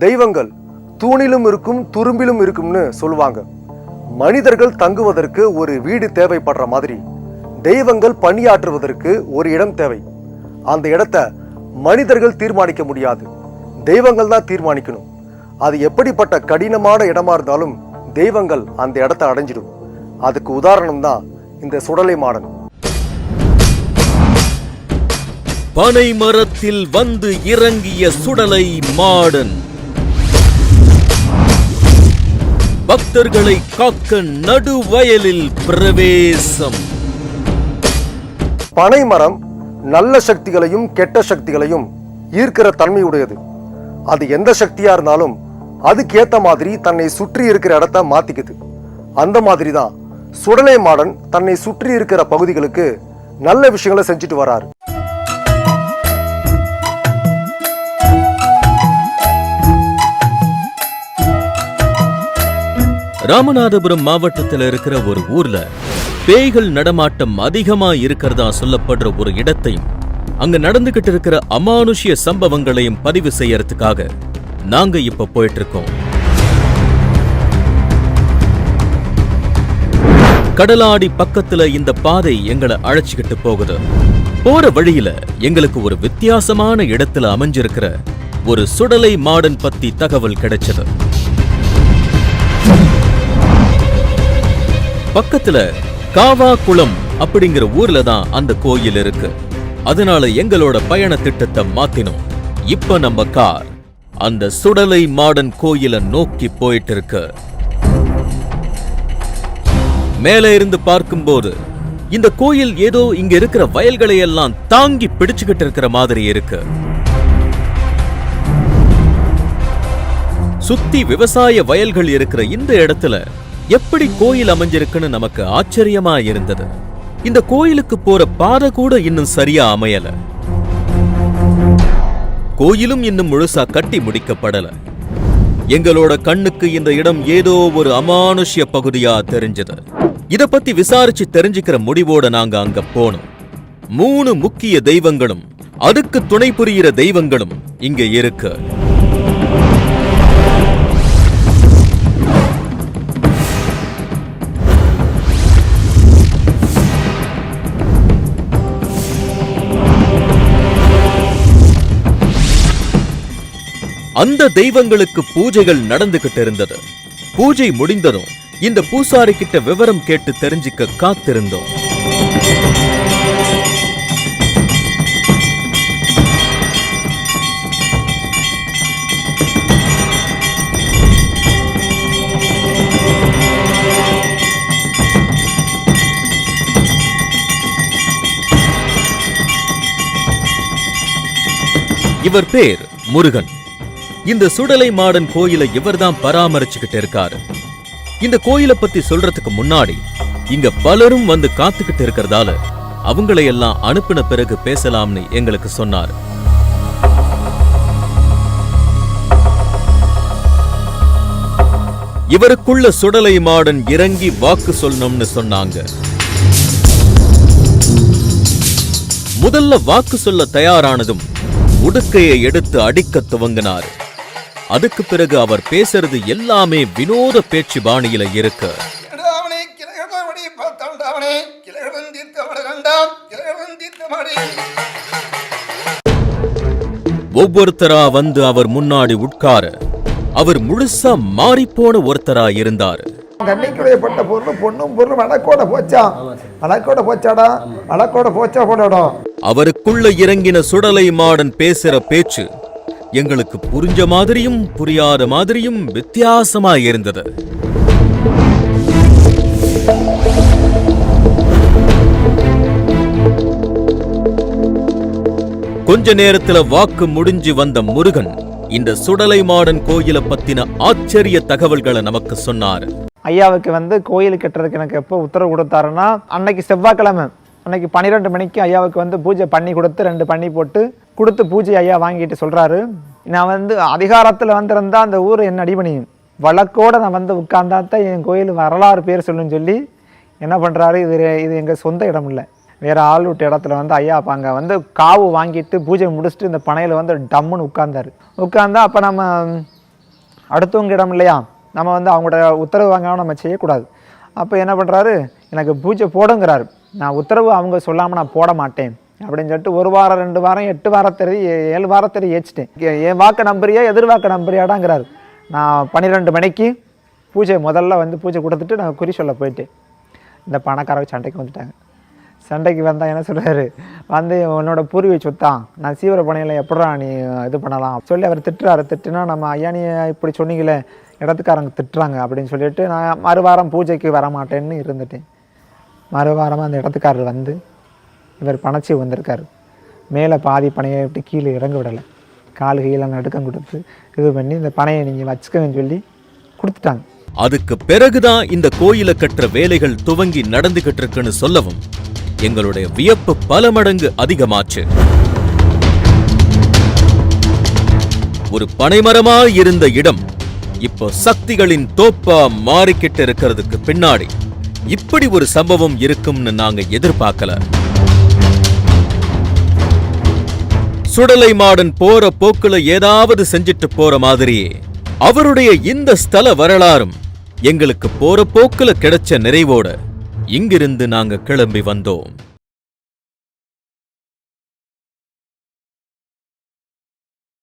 தெய்வங்கள் தூணிலும் இருக்கும் துரும்பிலும் இருக்கும்னு சொல்லுவாங்க. மனிதர்கள் தங்குவதற்கு ஒரு வீடு தேவைப்படுற மாதிரி தெய்வங்கள் பணியாற்றுவதற்கு ஒரு இடம் தேவை. அந்த இடத்த மனிதர்கள் தீர்மானிக்க முடியாது. தெய்வங்கள் தான் தீர்மானிக்கணும். அது எப்படிப்பட்ட கடினமான இடமா இருந்தாலும் தெய்வங்கள் அந்த இடத்த அடைஞ்சிடும். அதுக்கு உதாரணம் தான் இந்த சுடலை மாடன். பனை மரத்தில் வந்து இறங்கிய சுடலை மாடன். பக்தர்களை காக்க நடுவயலில் பிரவேசம். பனை மரம் நல்ல சக்திகளையும் கெட்ட சக்திகளையும் ஈர்க்கிற தன்மையுடையது. அது எந்த சக்தியா இருந்தாலும் அதுக்கேத்த மாதிரி தன்னை சுற்றி இருக்கிற இடத்த மாத்திக்குது. அந்த மாதிரி தான் சுடலை மாடன் தன்னை சுற்றி இருக்கிற பகுதிகளுக்கு நல்ல விஷயங்களை செஞ்சுட்டு வராரு. ராமநாதபுரம் மாவட்டத்தில் இருக்கிற ஒரு ஊர்ல பேய்கள் நடமாட்டம் அதிகமா இருக்கிறதா சொல்லப்படுற ஒரு இடத்தையும் அங்க நடந்துகிட்டு இருக்கிற அமானுஷ்ய சம்பவங்களையும் பதிவு செய்யறதுக்காக நாங்க இப்ப போயிட்டு இருக்கோம் கடலாடி பக்கத்துல இந்த பாதை எங்களை அழைச்சிக்கிட்டு போகுது. போற வழியில எங்களுக்கு ஒரு வித்தியாசமான இடத்துல அமைஞ்சிருக்கிற ஒரு சுடலை மாடன் பத்தி தகவல் கிடைச்சது. பக்கத்துல காவா குளம் அப்படிங்கிற ஊர்ல தான் அந்த கோயில் இருக்கு. அதனால எங்களோட பயண திட்டத்தை மாத்தினோம். இப்ப நம்ம கார் அந்த சுடலை மாடன் கோயில நோக்கி போயிட்டு இருக்கு மேலே இருந்து பார்க்கும்போது இந்த கோயில் ஏதோ இங்க இருக்கிற வயல்களை எல்லாம் தாங்கி பிடிச்சுக்கிட்டு இருக்கிற மாதிரி இருக்கு. சுத்தி விவசாய வயல்கள் இருக்கிற இந்த இடத்துல எப்படி கோயில் அமைஞ்சிருக்குன்னு நமக்கு ஆச்சரியமா இருந்தது. இந்த கோயிலுக்கு போற பாதை கூட இன்னும் சரியா அமையல. கோயிலும் இன்னும் முழுசா கட்டி முடிக்கப்படல. எங்களோட கண்ணுக்கு இந்த இடம் ஏதோ ஒரு அமானுஷ்ய பகுதியா தெரிஞ்சது. இத பத்தி விசாரிச்சு தெரிஞ்சுக்கிற முடிவோட நாங்க அங்க போனோம். மூணு முக்கிய தெய்வங்களும் அதுக்கு துணை புரியிற தெய்வங்களும் இங்க இருக்கு. அந்த தெய்வங்களுக்கு பூஜைகள் நடந்துகிட்டு இருந்தது பூஜை முடிந்ததும் இந்த பூசாரி கிட்ட விவரம் கேட்டு தெரிஞ்சுக்க காத்திருந்தோம். இவர் பேர் முருகன். இந்த சுடலை மாடன் கோயிலை இவர்தான் பராமரிச்சுக்கிட்டு இருக்காரு. இந்த கோயிலை பத்தி சொல்றதுக்கு முன்னாடி இங்க பலரும் வந்து காத்துக்கிட்டு இருக்கிறதால அவங்களை எல்லாம் அனுப்பின பிறகு பேசலாம்னு எங்களுக்கு சொன்னார். இவருக்குள்ள சுடலை மாடன் இறங்கி வாக்கு சொல்லணும்னு சொன்னாங்க. முதல்ல வாக்கு சொல்ல தயாரானதும் உடுக்கையை எடுத்து அடிக்க துவங்கினார். அதுக்கு பிறகு அவர் பேசுறது எல்லாமே வினோத பேச்சு பாணியில இருக்கு. ஒவ்வொருத்தரா வந்து அவர் முன்னாடி உட்கார அவர் முழுசா மாறிப்போன ஒருத்தரா இருந்தார். கண்ணிக்குடைய பட்ட பொருள் பொண்ணும் பொருள் வழக்கோட போச்சா? வழக்கோட போச்சாடா? வழக்கோட போச்சா போடாடா அவருக்குள்ள இறங்கின சுடலை மாடன் பேசுற பேச்சு எங்களுக்கு புரிஞ்ச மாதிரியும் புரியாத மாதிரியும் வித்தியாசமா இருந்தது கொஞ்ச நேரத்துல வாக்கு முடிஞ்சு வந்த முருகன் இந்த சுடலை மாடன் கோயில பத்தின ஆச்சரிய தகவல்களை நமக்கு சொன்னார். ஐயாவுக்கு வந்து கோயில் கட்டுறதுக்கு எனக்கு எப்போ உத்தரவு கொடுத்தாருன்னா அன்னைக்கு செவ்வாய்க்கிழமை அன்னைக்கு பன்னிரெண்டு மணிக்கு ஐயாவுக்கு வந்து பூஜை பண்ணி கொடுத்து ரெண்டு பண்ணி போட்டு கொடுத்து பூஜை ஐயா வாங்கிட்டு சொல்கிறாரு நான் வந்து அதிகாரத்தில் வந்திருந்தா அந்த ஊர் என்ன அடிபணியும். வழக்கோடு நான் வந்து உட்கார்ந்தாத்தான் என் கோயில் வரலாறு பேர் சொல்லுன்னு சொல்லி என்ன பண்ணுறாரு இது இது எங்கள் சொந்த இடம் இல்லை. வேறு ஆள் விட்ட இடத்துல வந்து ஐயா அப்போ அங்கே வந்து காவு வாங்கிட்டு பூஜை முடிச்சுட்டு இந்த பனையில் வந்து டம்முன்னு உட்கார்ந்தாரு. உட்கார்ந்தா அப்போ நம்ம அடுத்தவங்க இடம் இல்லையா? நம்ம வந்து அவங்களோட உத்தரவு வாங்காமல் நம்ம செய்யக்கூடாது. அப்போ என்ன பண்ணுறாரு எனக்கு பூஜை போடுங்கிறாரு. நான் உத்தரவு அவங்க சொல்லாமல் நான் போட மாட்டேன். அப்படின்னு சொல்லிட்டு ஒரு வாரம் ரெண்டு வாரம் எட்டு வாரத்தறி ஏழு வாரத்தறி ஏச்சிட்டேன். எ- என் வாக்கு நம்புறியா எதிர்வாக்க நம்புறியாடாங்கிறாரு. நான் பன்னிரெண்டு மணிக்கு பூஜை முதல்ல வந்து பூஜை கொடுத்துட்டு நான் குறி சொல்ல போயிட்டேன். இந்த பணக்காரங்க சண்டைக்கு வந்துட்டாங்க. சண்டைக்கு வந்தால் என்ன சொல்கிறாரு வந்து உன்னோட பூர்வீக சொத்தான். நான் சீவிர பணியில் எப்படா நீ இது பண்ணலாம்? சொல்லி அவர் திட்டுறாரு. திட்டுனா நம்ம ஐயா நீ இப்படி சொன்னீங்களே இடத்துக்காரங்க திட்டுறாங்க அப்படின்னு சொல்லிட்டு நான் மறுவாரம் பூஜைக்கு வர மாட்டேன்னு இருந்துட்டேன். மறுவாரமாக அந்த இடத்துக்காரர் வந்து இவர் பணச்சி வந்திருக்காரு. மேலே பாதி பனையை விட்டு கீழே இறங்க விடலை. கால் நடுக்கம் கொடுத்து இது பண்ணி இந்த பனையை நீங்கள் வச்சுக்கன்னு சொல்லி கொடுத்துட்டாங்க. அதுக்கு பிறகுதான் இந்த கோயிலை கட்டுற வேலைகள் துவங்கி நடந்துகிட்டு இருக்குன்னு சொல்லவும் எங்களுடைய வியப்பு பல மடங்கு அதிகமாச்சு. ஒரு பனைமரமா இருந்த இடம் இப்போ சக்திகளின் தோப்பா மாறிக்கிட்டு இருக்கிறதுக்கு பின்னாடி. இப்படி ஒரு சம்பவம் இருக்கும்னு நாங்க எதிர்பார்க்கல. சுடலை மாடன் போற போக்குல ஏதாவது செஞ்சிட்டு போற மாதிரி. அவருடைய இந்த ஸ்தல வரலாறும் எங்களுக்கு போற போக்குல கிடைச்ச நிறைவோட இங்கிருந்து நாங்க கிளம்பி வந்தோம்.